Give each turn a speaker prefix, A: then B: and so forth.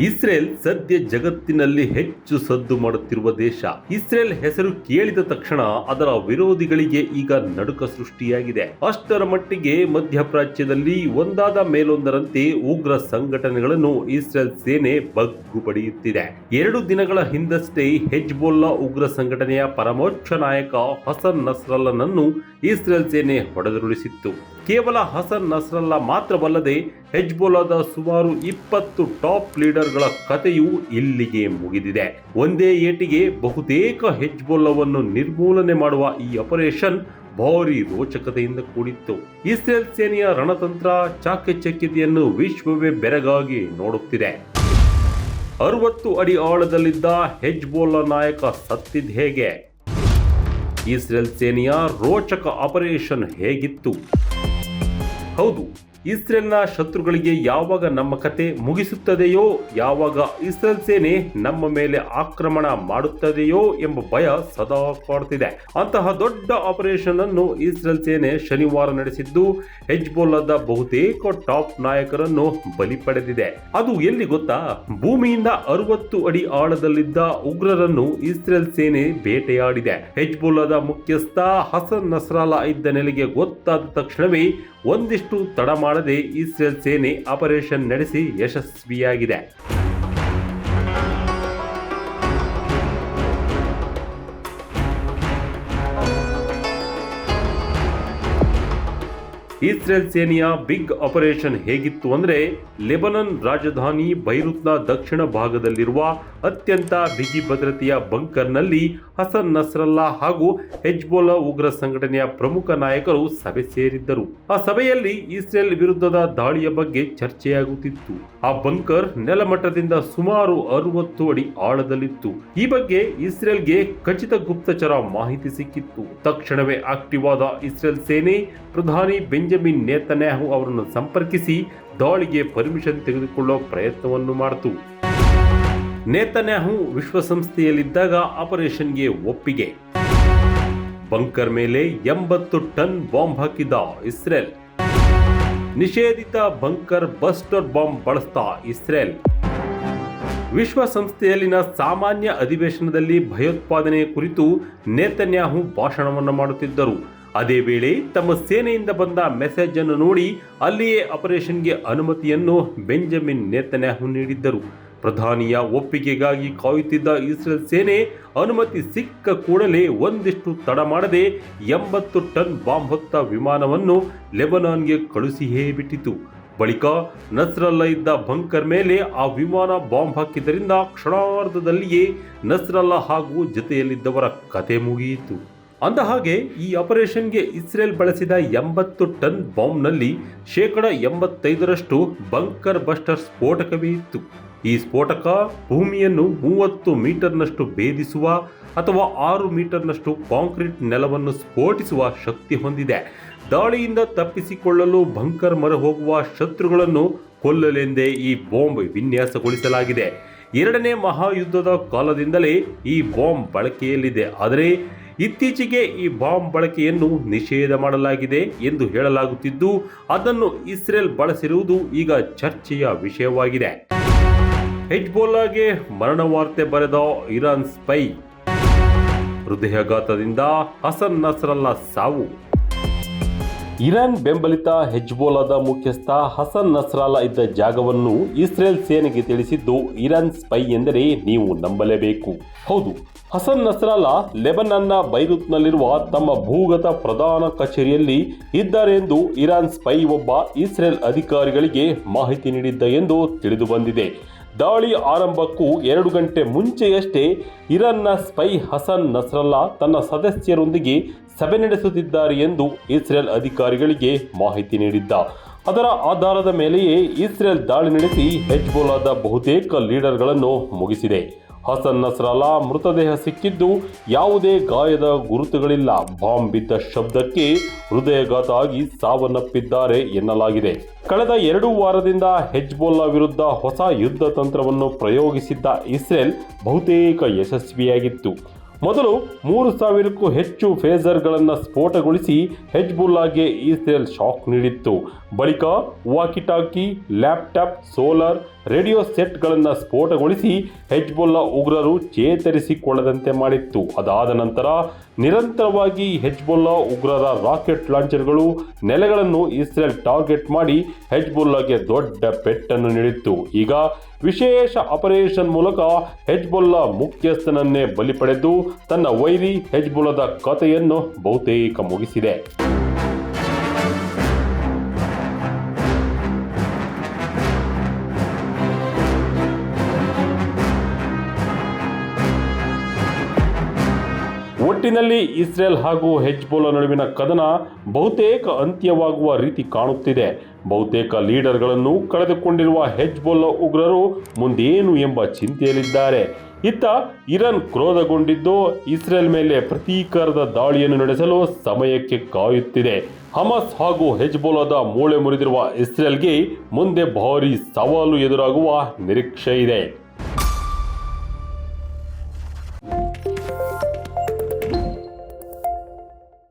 A: Israel ಸದ್ಯ ಜಗತ್ತಿನಲ್ಲಿ ಹೆಚ್ಚು ಸದ್ದು ಮಾಡುತ್ತಿರುವ ದೇಶ. ಇಸ್ರೇಲ್ ಹೆಸರು ಕೇಳಿದ ತಕ್ಷಣ ಅದರ ವಿರೋಧಿಗಳಿಗೆ ಈಗ ನಡುಕ ಸೃಷ್ಟಿಯಾಗಿದೆ. ಅಷ್ಟರ ಮಟ್ಟಿಗೆ ಮಧ್ಯಪ್ರಾಚ್ಯದಲ್ಲಿ ಒಂದಾದ ಮೇಲೊಂದರಂತೆ ಉಗ್ರ ಸಂಘಟನೆಗಳನ್ನು ಇಸ್ರೇಲ್ ಸೇನೆ ಬಗ್ಗು ಪಡೆಯುತ್ತಿದೆ. ಎರಡು ದಿನಗಳ ಹಿಂದಷ್ಟೇ ಹೆಜ್ಬೋಲ್ಲಾ ಉಗ್ರ ಸಂಘಟನೆಯ ಪರಮೋಚ್ಚ ನಾಯಕ ಹಸನ್ ನಸ್ರಲ್ಲನನ್ನು ಇಸ್ರೇಲ್ ಸೇನೆ ಹೊಡೆದುರುಳಿಸಿತ್ತು. ಕೇವಲ ಹಸನ್ ನಸ್ರಲ್ಲಾ ಮಾತ್ರವಲ್ಲದೆ ಹೆಜ್ಬೋಲಾದ ಸುಮಾರು ಇಪ್ಪತ್ತು ಟಾಪ್ ಲೀಡರ್ಗಳ ಕಥೆಯು ಇಲ್ಲಿಗೆ ಮುಗಿದಿದೆ. ಒಂದೇ ಏಟಿಗೆ ಬಹುತೇಕ ಹೆಜ್ಬೊಲ್ಲವನ್ನು ನಿರ್ಮೂಲನೆ ಮಾಡುವ ಈ ಆಪರೇಷನ್ ಭಾರಿ ರೋಚಕತೆಯಿಂದ ಕೂಡಿತ್ತು. ಇಸ್ರೇಲ್ ಸೇನೆಯ ರಣತಂತ್ರ ಚಾಕಚಕ್ಯತೆಯನ್ನು ವಿಶ್ವವೇ ಬೆರಗಾಗಿ ನೋಡುತ್ತಿದೆ. ಅರವತ್ತು ಅಡಿ ಆಳದಲ್ಲಿದ್ದ ಹೆಜ್ಬೋಲಾ ನಾಯಕ ಸತ್ತಿದ್ ಹೇಗೆ? ಇಸ್ರೇಲ್ ಸೇನೆಯ ರೋಚಕ ಆಪರೇಷನ್ ಹೇಗಿತ್ತು? ಹೌದು ಇಸ್ರೇಲ್ನ ಶತ್ರುಗಳಿಗೆ ಯಾವಾಗ ನಮ್ಮ ಕತೆ ಮುಗಿಸುತ್ತದೆಯೋ, ಯಾವಾಗ ಇಸ್ರೇಲ್ ಸೇನೆ ನಮ್ಮ ಮೇಲೆ ಆಕ್ರಮಣ ಮಾಡುತ್ತದೆಯೋ ಎಂಬ ಭಯ ಸದಾ ಕಾಡುತ್ತಿದೆ ಅಂತಹ ದೊಡ್ಡ ಆಪರೇಷನ್ ಅನ್ನು ಇಸ್ರೇಲ್ ಸೇನೆ ಶನಿವಾರ ನಡೆಸಿದ್ದು ಹೆಜ್ಬೋಲಾದ ಬಹುತೇಕ ಟಾಪ್ ನಾಯಕರನ್ನು ಬಲಿ ಪಡೆದಿದೆ. ಅದು ಎಲ್ಲಿ ಗೊತ್ತಾ? ಭೂಮಿಯಿಂದ ಅರವತ್ತು ಅಡಿ ಆಳದಲ್ಲಿದ್ದ ಉಗ್ರರನ್ನು ಇಸ್ರೇಲ್ ಸೇನೆ ಬೇಟೆಯಾಡಿದೆ. ಹೆಜ್ಬೋಲಾದ ಮುಖ್ಯಸ್ಥ ಹಸನ್ ನಸ್ರಾಲ ಇದ್ದ ನೆಲೆಗೆ ಗೊತ್ತಾದ ತಕ್ಷಣವೇ ಒಂದಿಷ್ಟು ತಡ ಇಸ್ರೇಲ್ ಸೇನೆ ಆಪರೇಷನ್ ನಡೆಸಿ ಯಶಸ್ವಿಯಾಗಿದೆ. ಇಸ್ರೇಲ್ ಸೇನೆಯ ಬಿಗ್ ಆಪರೇಷನ್ ಹೇಗಿತ್ತು ಅಂದ್ರೆ ಲೆಬನನ್ ರಾಜಧಾನಿ ಬೈರುತ್ನ ದಕ್ಷಿಣ ಭಾಗದಲ್ಲಿರುವ ಅತ್ಯಂತ ಬಿಗಿ ಭದ್ರತೆಯ ಬಂಕರ್ನಲ್ಲಿ ಹಸನ್ ನಸ್ರಲ್ಲಾ ಹಾಗೂ ಹೆಜ್ಬೋಲಾ ಉಗ್ರ ಸಂಘಟನೆಯ ಪ್ರಮುಖ ನಾಯಕರು ಸಭೆ ಸೇರಿದ್ದರು. ಆ ಸಭೆಯಲ್ಲಿ ಇಸ್ರೇಲ್ ವಿರುದ್ಧದ ದಾಳಿಯ ಬಗ್ಗೆ ಚರ್ಚೆಯಾಗುತ್ತಿತ್ತು. ಆ ಬಂಕರ್ ನೆಲಮಟ್ಟದಿಂದ ಸುಮಾರು ಅರವತ್ತು ಅಡಿ ಆಳದಲ್ಲಿತ್ತು. ಈ ಬಗ್ಗೆ ಇಸ್ರೇಲ್ಗೆ ಖಚಿತ ಗುಪ್ತಚರ ಮಾಹಿತಿ ಸಿಕ್ಕಿತ್ತು. ತಕ್ಷಣವೇ ಆಕ್ಟಿವ್ ಆದ ಇಸ್ರೇಲ್ ಸೇನೆ ಪ್ರಧಾನಿ ಬೆಂಜಮಿನ್ ನೇತನ್ಯಾಹು ಅವರನ್ನು ಸಂಪರ್ಕಿಸಿ ದಾಳಿಗೆ ಪರ್ಮಿಷನ್ ತೆಗೆದುಕೊಳ್ಳುವ ಪ್ರಯತ್ನವನ್ನು ಮಾಡಿತು. ನೇತನ್ಯಾಹು ವಿಶ್ವಸಂಸ್ಥೆಯಲ್ಲಿದ್ದಾಗ ಆಪರೇಷನ್ಗೆ ಒಪ್ಪಿಗೆ. ಬಂಕರ್ ಮೇಲೆ ಎಂಬತ್ತು ಟನ್ ಬಾಂಬ್ ಹಾಕಿದ ಇಸ್ರೇಲ್. ನಿಷೇಧಿತ ಬಂಕರ್ ಬಸ್ಟರ್ ಬಾಂಬ್ ಬಳಸ್ತಾ ಇಸ್ರೇಲ್. ವಿಶ್ವಸಂಸ್ಥೆಯಲ್ಲಿನ ಸಾಮಾನ್ಯ ಅಧಿವೇಶನದಲ್ಲಿ ಭಯೋತ್ಪಾದನೆ ಕುರಿತು ನೇತನ್ಯಾಹು ಭಾಷಣವನ್ನು ಮಾಡುತ್ತಿದ್ದರು. ಅದೇ ವೇಳೆ ತಮ್ಮ ಸೇನೆಯಿಂದ ಬಂದ ಮೆಸೇಜ್ ಅನ್ನು ನೋಡಿ ಅಲ್ಲಿಯೇ ಆಪರೇಷನ್ಗೆ ಅನುಮತಿಯನ್ನು ಬೆಂಜಮಿನ್ ನೇತನ್ಯಾಹು ನೀಡಿದ್ದರು. ಪ್ರಧಾನಿಯ ಒಪ್ಪಿಗೆಗಾಗಿ ಕಾಯುತ್ತಿದ್ದ ಇಸ್ರೇಲ್ ಸೇನೆ ಅನುಮತಿ ಸಿಕ್ಕ ಕೂಡಲೇ ಒಂದಿಷ್ಟು ತಡ ಮಾಡದೆ ಎಂಬತ್ತು ಟನ್ ಬಾಂಬ್ ಹೊತ್ತ ವಿಮಾನವನ್ನು ಲೆಬನಾನ್ಗೆ ಕಳುಹಿಸಿಯೇ ಬಿಟ್ಟಿತು ಬಳಿಕ ನಸ್ರಲ್ಲ ಇದ್ದ ಬಂಕರ್ ಮೇಲೆ ಆ ವಿಮಾನ ಬಾಂಬ್ ಹಾಕಿದ್ದರಿಂದ ಕ್ಷಣಾರ್ಧದಲ್ಲಿಯೇ ನಸ್ರಲ್ಲ ಹಾಗೂ ಜೊತೆಯಲ್ಲಿದ್ದವರ ಕತೆ ಮುಗಿಯಿತು. ಅಂದ ಹಾಗೆ ಈ ಆಪರೇಷನ್ಗೆ ಇಸ್ರೇಲ್ ಬಳಸಿದ ಎಂಬತ್ತು ಟನ್ ಬಾಂಬ್ನಲ್ಲಿ ಶೇಕಡ ಎಂಬತ್ತೈದರಷ್ಟು ಬಂಕರ್ ಬಸ್ಟರ್ ಸ್ಫೋಟಕವೇ ಇತ್ತು. ಈ ಸ್ಫೋಟಕ ಭೂಮಿಯನ್ನು ಮೂವತ್ತು ಮೀಟರ್ನಷ್ಟು ಭೇದಿಸುವ ಅಥವಾ ಆರು ಮೀಟರ್ನಷ್ಟು ಕಾಂಕ್ರೀಟ್ ನೆಲವನ್ನು ಸ್ಫೋಟಿಸುವ ಶಕ್ತಿ ಹೊಂದಿದೆ. ದಾಳಿಯಿಂದ ತಪ್ಪಿಸಿಕೊಳ್ಳಲು ಬಂಕರ್ ಮೊರೆ ಹೋಗುವ ಶತ್ರುಗಳನ್ನು ಕೊಲ್ಲಲೆಂದೇ ಈ ಬಾಂಬ್ ವಿನ್ಯಾಸಗೊಳಿಸಲಾಗಿದೆ. ಎರಡನೇ ಮಹಾಯುದ್ಧದ ಕಾಲದಿಂದಲೇ ಈ ಬಾಂಬ್ ಬಳಕೆಯಲ್ಲಿದೆ. ಆದರೆ ಇತ್ತೀಚೆಗೆ ಈ ಬಾಂಬ್ ಬಳಕೆಯನ್ನು ನಿಷೇಧ ಮಾಡಲಾಗಿದೆ ಎಂದು ಹೇಳಲಾಗುತ್ತಿದ್ದು, ಅದನ್ನು ಇಸ್ರೇಲ್ ಬಳಸಿರುವುದು ಈಗ ಚರ್ಚೆಯ ವಿಷಯವಾಗಿದೆ. ಹೆಜ್ಬೋಲಾಗೆ ಮರಣ ವಾರ್ತೆ ಬರೆದ ಇರಾನ್ ಸ್ಪೈ. ಹೃದಯಾಘಾತದಿಂದ ಹಸನ್ ನಸ್ರಲ್ಲ ಸಾವು. ಇರಾನ್ ಬೆಂಬಲಿತ ಹೆಜ್ಬೋಲಾದ ಮುಖ್ಯಸ್ಥ ಹಸನ್ ನಸ್ರಾಲಾ ಇದ್ದ ಜಾಗವನ್ನು ಇಸ್ರೇಲ್ ಸೇನೆಗೆ ತಿಳಿಸಿದ್ದು ಇರಾನ್ ಸ್ಪೈ ಎಂದರೆ ನೀವು ನಂಬಲೇಬೇಕು. ಹೌದು, ಹಸನ್ ನಸ್ರಾಲಾ ಲೆಬನನ್ನ ಬೈರುತ್ನಲ್ಲಿರುವ ತಮ್ಮ ಭೂಗತ ಪ್ರಧಾನ ಕಚೇರಿಯಲ್ಲಿ ಇದ್ದಾರೆ ಎಂದು ಇರಾನ್ ಸ್ಪೈ ಒಬ್ಬ ಇಸ್ರೇಲ್ ಅಧಿಕಾರಿಗಳಿಗೆ ಮಾಹಿತಿ ನೀಡಿದ್ದ ಎಂದು ತಿಳಿದು ಬಂದಿದೆ. ದಾಳಿ ಆರಂಭಕ್ಕೂ ಎರಡು ಗಂಟೆ ಮುಂಚೆಯಷ್ಟೇ ಇರಾನ್ನ ಸ್ಪೈ ಹಸನ್ ನಸ್ರಲ್ಲಾ ತನ್ನ ಸದಸ್ಯರೊಂದಿಗೆ ಸಭೆ ನಡೆಸುತ್ತಿದ್ದಾರೆ ಎಂದು ಇಸ್ರೇಲ್ ಅಧಿಕಾರಿಗಳಿಗೆ ಮಾಹಿತಿ ನೀಡಿದ್ದ. ಅದರ ಆಧಾರದ ಮೇಲೆಯೇ ಇಸ್ರೇಲ್ ದಾಳಿ ನಡೆಸಿ ಹೆಜ್ಬೋಲಾದ ಬಹುತೇಕ ಲೀಡರ್ಗಳನ್ನು ಮುಗಿಸಿದೆ. ಹಸನ್ ನಸ್ರಲಾ ಮೃತದೇಹ ಸಿಕ್ಕಿದ್ದು ಯಾವುದೇ ಗಾಯದ ಗುರುತುಗಳಿಲ್ಲ. ಬಾಂಬ್ ಬಿದ್ದ ಶಬ್ದಕ್ಕೆ ಹೃದಯಘಾತ ಆಗಿ ಸಾವನ್ನಪ್ಪಿದ್ದಾರೆ ಎನ್ನಲಾಗಿದೆ. ಕಳೆದ ಎರಡು ವಾರದಿಂದ ಹೆಜ್ಬೋಲ್ಲಾ ವಿರುದ್ಧ ಹೊಸ ಯುದ್ಧ ತಂತ್ರವನ್ನು ಪ್ರಯೋಗಿಸಿದ್ದ ಇಸ್ರೇಲ್ ಬಹುತೇಕ ಯಶಸ್ವಿಯಾಗಿತ್ತು. ಮೊದಲು ಮೂರು ಸಾವಿರಕ್ಕೂ ಹೆಚ್ಚು ಫೇಸರ್ಗಳನ್ನು ಸ್ಫೋಟಗೊಳಿಸಿ ಹೆಜ್ಬುಲ್ಲಾಗೆ ಇಸ್ರೇಲ್ ಶಾಕ್ ನೀಡಿತ್ತು. ಬಳಿಕ ವಾಕಿಟಾಕಿ ಲ್ಯಾಪ್ಟಾಪ್ ಸೋಲಾರ್ ರೇಡಿಯೋ ಸೆಟ್ಗಳನ್ನು ಸ್ಫೋಟಗೊಳಿಸಿ ಹೆಜ್ಬುಲ್ಲಾ ಉಗ್ರರು ಚೇತರಿಸಿಕೊಳ್ಳದಂತೆ ಮಾಡಿತ್ತು. ಅದಾದ ನಂತರ ನಿರಂತರವಾಗಿ ಹೆಜ್ಬೊಲ್ಲಾ ಉಗ್ರರ ರಾಕೆಟ್ ಲಾಂಚರ್ಗಳು ನೆಲೆಗಳನ್ನು ಇಸ್ರೇಲ್ ಟಾರ್ಗೆಟ್ ಮಾಡಿ ಹೆಜ್ಬುಲ್ಲಾಗೆ ದೊಡ್ಡ ಪೆಟ್ಟನ್ನು ನೀಡಿತ್ತು. ಈಗ ವಿಶೇಷ ಆಪರೇಷನ್ ಮೂಲಕ ಹೆಜ್ಬುಲ್ಲಾ ಮುಖ್ಯಸ್ಥನನ್ನೇ ಬಲಿ ಪಡೆದು ತನ್ನ ವೈರಿ ಹೆಜ್ಬುಲ್ಲದ ಕಥೆಯನ್ನು ಬಹುತೇಕ ಮುಗಿಸಿದೆ. ಒಟ್ಟಿನಲ್ಲಿ ಇಸ್ರೇಲ್ ಹಾಗೂ ಹೆಜ್ಬೋಲಾ ನಡುವಿನ ಕದನ ಬಹುತೇಕ ಅಂತ್ಯವಾಗುವ ರೀತಿ ಕಾಣುತ್ತಿದೆ. ಬಹುತೇಕ ಲೀಡರ್ಗಳನ್ನು ಕಳೆದುಕೊಂಡಿರುವ ಹೆಜ್ಬೋಲಾ ಉಗ್ರರು ಮುಂದೇನು ಎಂಬ ಚಿಂತೆಯಲ್ಲಿದ್ದಾರೆ. ಇತ್ತ ಇರಾನ್ ಕ್ರೋಧಗೊಂಡಿದ್ದು ಇಸ್ರೇಲ್ ಮೇಲೆ ಪ್ರತೀಕಾರದ ದಾಳಿಯನ್ನು ನಡೆಸಲು ಸಮಯಕ್ಕೆ ಕಾಯುತ್ತಿದೆ. ಹಮಸ್ ಹಾಗೂ ಹೆಜ್ಬೋಲಾದ ಮೂಳೆ ಮುರಿದಿರುವ ಇಸ್ರೇಲ್ಗೆ ಮುಂದೆ ಭಾರಿ ಸವಾಲು ಎದುರಾಗುವ ನಿರೀಕ್ಷೆ ಇದೆ